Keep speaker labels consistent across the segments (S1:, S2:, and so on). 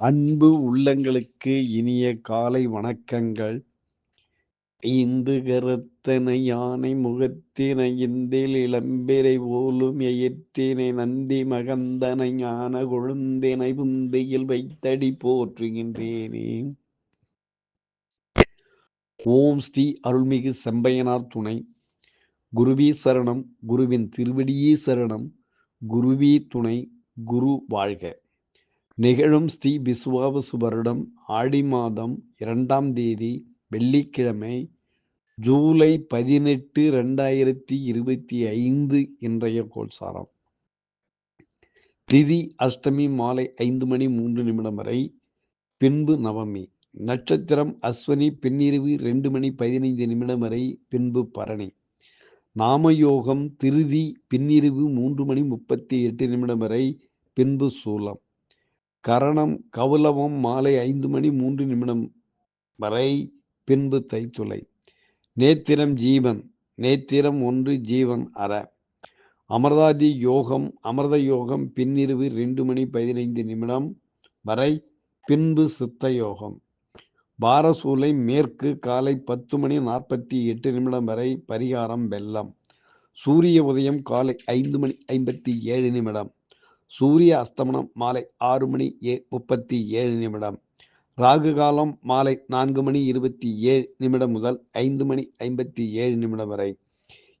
S1: அன்பு உள்ளங்களுக்கு இனிய காலை வணக்கங்கள். இந்து கருத்தனை யானை முகத்தினை இந்தில் இளம்பிரை போலும் எயிற்றினை நந்தி மகந்தனை ஞான கொழுந்தினை புந்தியில் வைத்தடி போற்றுகின்றேனே. ஓம் ஸ்ரீ அருள்மிகு செம்பையனார் துணை. குருவி சரணம். குருவின் திருவடியே சரணம். குருவி துணை. குரு வாழ்க. நிகழும் ஸ்ரீ விசுவாவசு வருடம் ஆடி மாதம் இரண்டாம் தேதி வெள்ளிக்கிழமை ஜூலை பதினெட்டு ரெண்டாயிரத்தி இருபத்தி ஐந்து இன்றைய கோல்சாரம் திதி அஷ்டமி மாலை ஐந்து மணி மூன்று நிமிடம் வரை பின்பு நவமி. நட்சத்திரம் அஸ்வனி பின்னிரவு ரெண்டு மணி பதினைந்து நிமிடம் வரை பின்பு பரணி. நாமயோகம் திருதி பின்னிரவு மூன்று மணி முப்பத்தி எட்டு நிமிடம் வரை பின்பு சூலம். கரணம் கவுலவம் மாலை ஐந்து மணி மூன்று நிமிடம் வரை பின்பு தைத்துளை. நேத்திரம் ஜீவன் நேத்திரம் ஒன்று ஜீவன் அற. அமர்தாதி யோகம் அமிர்த யோகம் பின்னிரவு ரெண்டு மணி பதினைந்து நிமிடம் வரை பின்பு சித்த யோகம். பாரசூலை மேற்கு காலை பத்து மணி நாற்பத்தி எட்டு நிமிடம் வரை பரிகாரம் வெள்ளம். சூரிய உதயம் காலை ஐந்து மணி ஐம்பத்தி ஏழு நிமிடம். சூரிய அஸ்தமனம் மாலை ஆறு மணி ஏ முப்பத்தி ஏழு நிமிடம். ராகு காலம் மாலை நான்கு மணி இருபத்தி ஏழு நிமிடம் முதல் ஐந்து மணி ஐம்பத்தி ஏழு நிமிடம் வரை.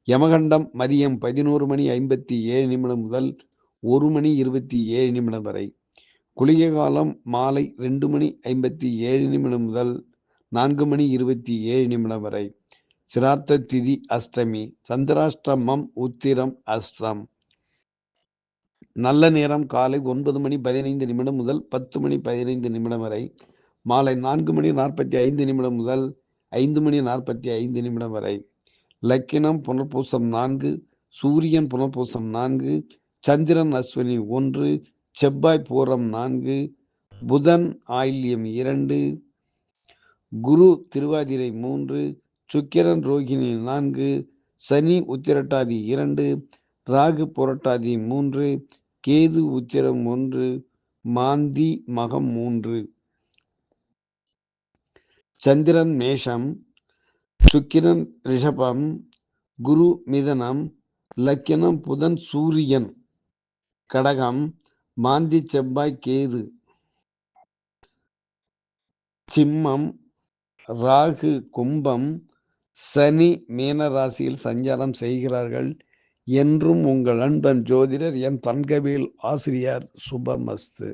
S1: யமகண்டம் மதியம் பதினோரு மணி ஐம்பத்தி ஏழு நிமிடம் முதல் ஒரு மணி இருபத்தி ஏழு நிமிடம் வரை. குளிகை காலம் மாலை ரெண்டு மணி ஐம்பத்தி ஏழு நிமிடம் முதல் நான்கு மணி இருபத்தி ஏழு நிமிடம் வரை. சிராத்த திதி அஷ்டமி சந்திராஷ்டமம் உத்திரம் அஸ்தம் நல்ல நேரம் காலை ஒன்பது மணி பதினைந்து நிமிடம் முதல் பத்து மணி பதினைந்து நிமிடம் வரை மாலை நான்கு மணி நாற்பத்தி ஐந்து நிமிடம் முதல் ஐந்து மணி நாற்பத்தி ஐந்து நிமிடம் வரை லக்கினம் புனர்பூசம் நான்கு சூரியன் புனர்பூசம் நான்கு சந்திரன் அஸ்வினி ஒன்று செவ்வாய் பூரம் நான்கு புதன் ஆயில்யம் இரண்டு குரு திருவாதிரை மூன்று சுக்கிரன் ரோகிணி நான்கு சனி உத்திரட்டாதி இரண்டு ராகு புரட்டாதி மூன்று கேது உச்சிரம் ஒன்று மாந்தி மகம் மூன்று. சந்திரன் மேஷம் சுக்கிரன் ரிஷபம் குரு மிதனம் லக்கினம் புதன் சூரியன். கடகம் மாந்தி செவ்வாய் கேது. சிம்மம் ராகு கும்பம் சனி மீனராசியில் சஞ்சாரம் செய்கிறார்கள். என்றும் உங்கள் அன்பன் ஜோதிடர் என் தன்கவேல் ஆசிரியர் சுபமஸ்து.